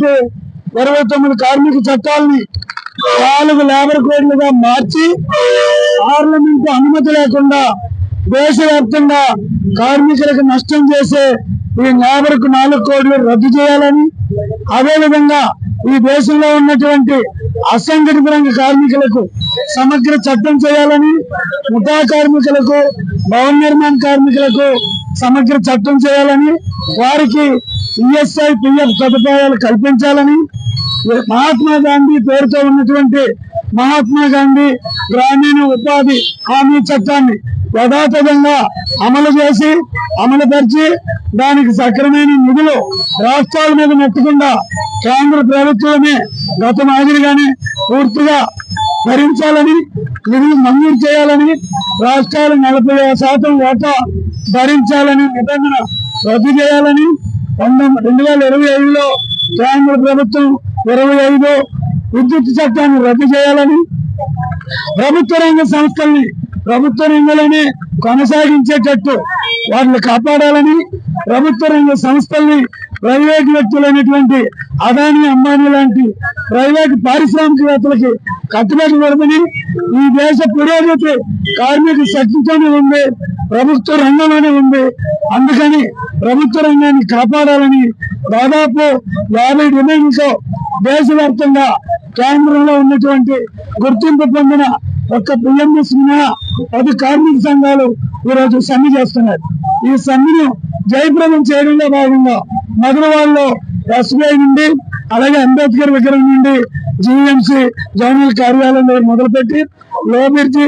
ఒకటి ఇరవై తొమ్మిది కార్మిక చట్టాలని నాలుగు లేబర్ కోడ్లుగా మార్చి పార్లమెంట్ అనుమతి లేకుండా దేశవ్యాప్తంగా కార్మికులకు నష్టం చేసే ఈ లేబర్కు నాలుగు కోడ్లు రద్దు చేయాలని అదే విధంగా ఈ దేశంలో ఉన్నటువంటి అసంఘటిత రంగ కార్మికులకు సమగ్ర చట్టం చేయాలని ముఠా కార్మికులకు భవన నిర్మాణ కార్మికులకు సమగ్ర చట్టం చేయాలని వారికి ఈఎస్ఐ పిఎఫ్ సదుపాయాలు కల్పించాలని మహాత్మా గాంధీ పేరుతో ఉన్నటువంటి మహాత్మా గాంధీ గ్రామీణ ఉపాధి హామీ చట్టాన్ని యథాతథంగా అమలు చేసి అమలుపరిచి దానికి సక్రమైన నిధులు రాష్ట్రాల మీద నెట్టకుండా కేంద్ర ప్రభుత్వమే గత మాదిరిగానే పూర్తిగా భరించాలని నిధులు మంజూరు చేయాలని రాష్ట్రాలు నలభై శాతం ఓటా భరించాలని నిబంధన రద్దు చేయాలని పంతొమ్మిది రెండు వేల ఇరవై ఐదులో కేంద్ర ప్రభుత్వం ఇరవై ఐదు విద్యుత్ చట్టాన్ని రద్దు చేయాలని ప్రభుత్వ రంగ సంస్థల్ని ప్రభుత్వ రంగంలోనే కొనసాగించేటట్టు వాటిని కాపాడాలని ప్రభుత్వ రంగ సంస్థల్ని ప్రైవేట్ వ్యక్తులైనటువంటి అదాని అంబానీ లాంటి ప్రైవేట్ పారిశ్రామికవేత్తలకి కట్టుబెట్టకూడదని ఈ దేశ పురోగతి కార్మిక శక్తితోనే ఉంది ప్రభుత్వ రంగంలోనే ఉంది. అందుకని ప్రభుత్వ రంగాన్ని కాపాడాలని దాదాపు యాభై డిమాండ్లతో దేశవ్యాప్తంగా కేంద్రంలో ఉన్నటువంటి గుర్తింపు పొందిన ఒక్క పిఎంఎస్ మినహా పది కార్మిక సంఘాలు ఈరోజు సమ్మె చేస్తున్నారు. ఈ సమ్మెను జయప్రదం చేయడంలో భాగంగా మధురవాడలో ఎస్బీఐ నుండి అలాగే అంబేద్కర్ విగ్రహం నుండి జీఎంసీ జనరల్ కార్యాలయం దగ్గర మొదలుపెట్టి లోబిర్జి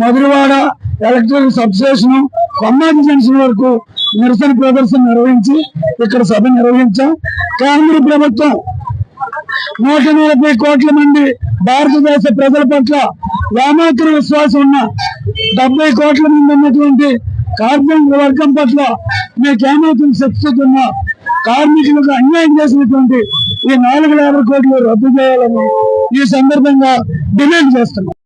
Madhurawada electric substation Kommadi junction వరకు నిరసన ప్రదర్శన నిర్వహించి ఇక్కడ సభ నిర్వహించాం. కేంద్ర ప్రభుత్వం నూట నలభై కోట్ల మంది భారతదేశ ప్రజల పట్ల ఏమాత్ర విశ్వాసం ఉన్న డెబ్బై కోట్ల మంది ఉన్నటువంటి కార్మిక వర్గం పట్ల మీకు ఏమాత్రం శిక్షిస్తున్న కార్మికులకు అన్యాయం చేసినటువంటి ఈ నాలుగు యాభై కోట్లు రద్దు చేయాలని ఈ సందర్భంగా డిమాండ్ చేస్తున్నాం